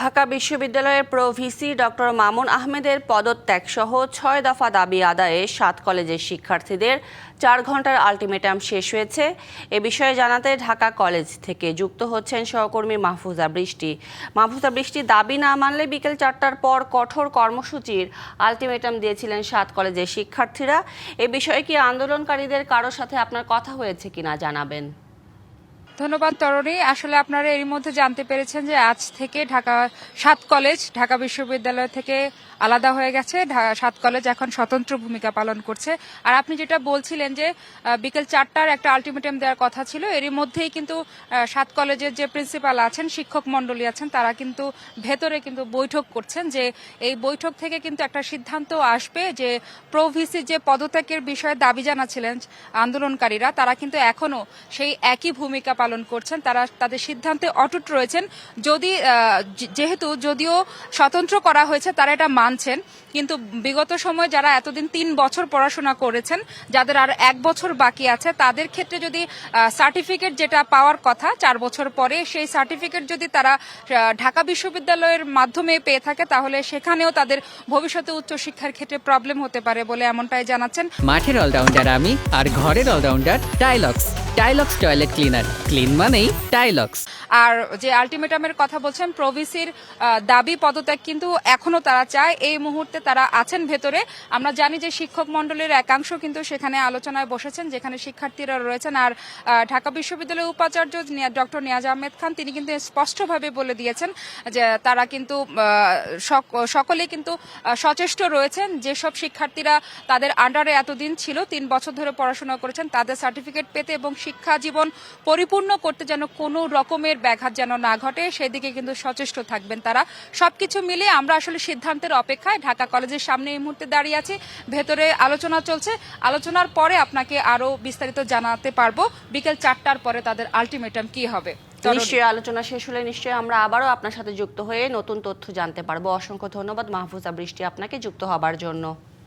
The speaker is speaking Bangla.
ঢাকা বিশ্ববিদ্যালয়ের প্রো ভিসি ডক্টর মামুন আহমেদের পদত্যাগ সহ ছয় দফা দাবি আদায়ে সাত কলেজের শিক্ষার্থীদের চার ঘণ্টার আলটিমেটাম শেষ হয়েছে। এ বিষয়ে জানাতে ঢাকা কলেজ থেকে যুক্ত হচ্ছেন সহকর্মী মাহফুজা বৃষ্টি। মাহফুজা বৃষ্টি দাবি না মানলে বিকেল চারটার পর কঠোর কর্মসূচির আলটিমেটাম দিয়েছিলেন সাত কলেজের শিক্ষার্থীরা। এ বিষয়ে কি আন্দোলনকারীদের কারোর সাথে আপনার কথা হয়েছে কিনা জানাবেন। ধন্যবাদ তরণী। আসলে আপনারা এরই মধ্যে জানতে পেরেছেন যে আজ থেকে ঢাকা সাত কলেজ, ঢাকা বিশ্ববিদ্যালয় থেকে আলাদা হয়ে গেছে। সাত কলেজ এখন স্বতন্ত্র ভূমিকা পালন করছে। আর আপনি যেটা বলছিলেন যে বিকেল চারটার একটা আলটিমেটাম দেওয়ার কথা ছিল, এরই মধ্যেই কিন্তু সাত কলেজের যে প্রিন্সিপাল আছেন, শিক্ষক মন্ডলী আছেন, তারা কিন্তু ভেতরে কিন্তু বৈঠক করছেন যে, এই বৈঠক থেকে কিন্তু একটা সিদ্ধান্ত আসবে যে, প্রভিসি যে পদত্যাগের বিষয়ে দাবি জানাচ্ছিলেন আন্দোলনকারীরা, তারা কিন্তু এখনও সেই একই ভূমিকা পালন করছেন, তারা তাদের সিদ্ধান্তে অটুট রয়েছেন। যদি যেহেতু যদিও স্বতন্ত্র করা হয়েছে, তারা এটা মানছেন। কিন্তু বিগত সময় যারা এতদিন তিন বছর পড়াশোনা করেছেন, যাদের আর এক বছর বাকি আছে, তাদের ক্ষেত্রে যদি সার্টিফিকেট যেটা পাওয়ার কথা চার বছর পরে, সেই সার্টিফিকেট যদি তারা ঢাকা বিশ্ববিদ্যালয়ের মাধ্যমে পেয়ে থাকে, তাহলে সেখানেও তাদের ভবিষ্যতে উচ্চশিক্ষার ক্ষেত্রে প্রবলেম হতে পারে বলে এমনটাই জানাচ্ছেন। মাঠের অলরাউন্ডার আমি, আর ঘরের allrounder Tilex Tilex toilet cleaner clean মানেই টাইলক্স আর যে আলটিমেটামের কথা বলছেন প্রভিসির দাবি পদত্যাগ কিন্তু এখনও তারা চায়। এই মুহূর্তে তারা আছেন ভেতরে। আমরা জানি যে শিক্ষক মন্ডলীর একাংশ কিন্তু সেখানে আলোচনায় বসেছেন যেখানে শিক্ষার্থীরা রয়েছেন। আর ঢাকা বিশ্ববিদ্যালয়ের উপাচার্য ডক্টর নিয়াজ আহমেদ খান তিনি কিন্তু স্পষ্টভাবে বলে দিয়েছেন যে তারা কিন্তু আহ, সক- সকলেই কিন্তু সচেষ্ট রয়েছেন। যেসব শিক্ষার্থীরা তাদের আন্ডারে এতদিন ছিল তিন বছর ধরে পড়াশোনা করেছেন তাদের সার্টিফিকেট পেতে এবং শিক্ষা জীবন পরিপূর্ণ করতে যেন কোনো রকমের ব্যাঘাত যেন না ঘটে, সেদিকে কিন্তু সচেষ্ট থাকবেন তারা। সবকিছু মিলে আমরা আসলে সিদ্ধান্তের অপেক্ষায় ঢাকা কলেজের সামনে এই মুহূর্তে দাঁড়িয়ে আছি। ভেতরে আলোচনা চলছে। আলোচনার পরে আপনাকে আরও বিস্তারিত জানাতে পারব। বিকেল চারটার পরে তাদের আলটিমেটাম কি হবে। নিশ্চয়ই আলোচনা শেষ হলে নিশ্চয়ই আমরা আবারও আপনার সাথে যুক্ত হয়ে নতুন তথ্য জানতে পারব। অসংখ্য ধন্যবাদ মাহফুজা বৃষ্টি আপনাকে যুক্ত হবার জন্য।